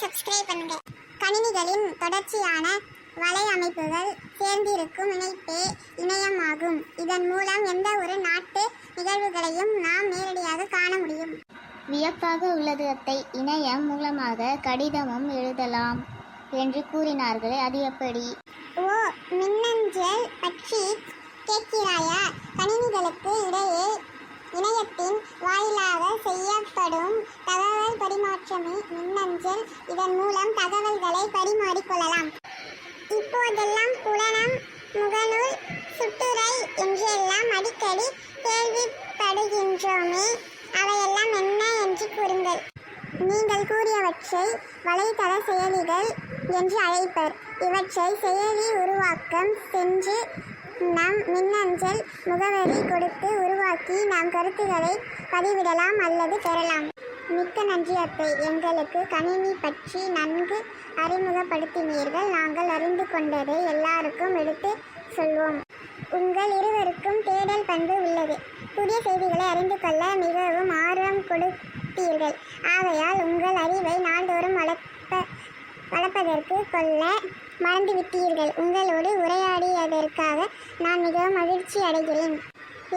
Subscribe பண்ணுங்க. கணினிகளின் தொடர்ச்சியான வலையமைப்புகள் சேர்ந்திருக்கும் இணைப்பே இணையமாகும். இதன் மூலம் எந்த ஒரு நாட்டு நிகழ்வுகளையும் நாம் நேரடியாக காண முடியும். வியப்பாக உள்ளது அத்தை. இணையம் மூலமாக கடிதமும் எழுதலாம் என்று கூறினார்கள் அது எப்படி? ஓ மின்னஞ்சல் பற்றி கேட்கிறாயா? கணினிகளுக்கு இடையே இணையத்தின் வாயிலாக செய்யப்படும் தகவல் பரிமாற்றமே மின்னஞ்சல். இதன் மூலம் தகவல்களை பரிமாறிக்கொள்ளலாம். இப்போதெல்லாம் புலனம் முகநூல் சுட்டுரை என்றெல்லாம் அடிக்கடி கேள்விப்படுகின்றோமே. அவையெல்லாம் என்ன என்று கூறுங்கள். நீங்கள் கூறியவற்றை வலைதள செயலிகள் என்று அழைப்பர். இவற்றை செயலி உருவாக்கம் சென்று நம் மின்னஞ்சல் முகவரி கொடுத்து உருவாக்கி நாம் கருத்துக்களை பதிவிடலாம் அல்லது பெறலாம். மிக்க நன்றி அத்தை. எங்களுக்கு கணினி பற்றி நன்கு அறிமுகப்படுத்தினீர்கள். நாங்கள் அறிந்து கொண்டதை எல்லாருக்கும் எடுத்து சொல்வோம். உங்கள் இருவருக்கும் தேடல் பண்பு உள்ளது. புதிய செய்திகளை அறிந்து கொள்ள மிகவும் ஆர்வம் கொடுத்தீர்கள். ஆகையால் உங்கள் அறிவை நாள்தோறும் வளர்ப்ப வளர்ப்பதற்கு கொள்ள மறந்துவிட்டீர்கள். உங்களோடு உரையாடியதற்காக நான் மிகவும் மகிழ்ச்சி அடைகிறேன்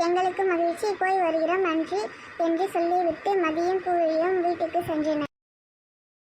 எங்களுக்கு மகிழ்ச்சி. போய் வருகிறோம். நன்றி என்று சொல்லிவிட்டு மதிய வீட்டுக்கு சென்றனர்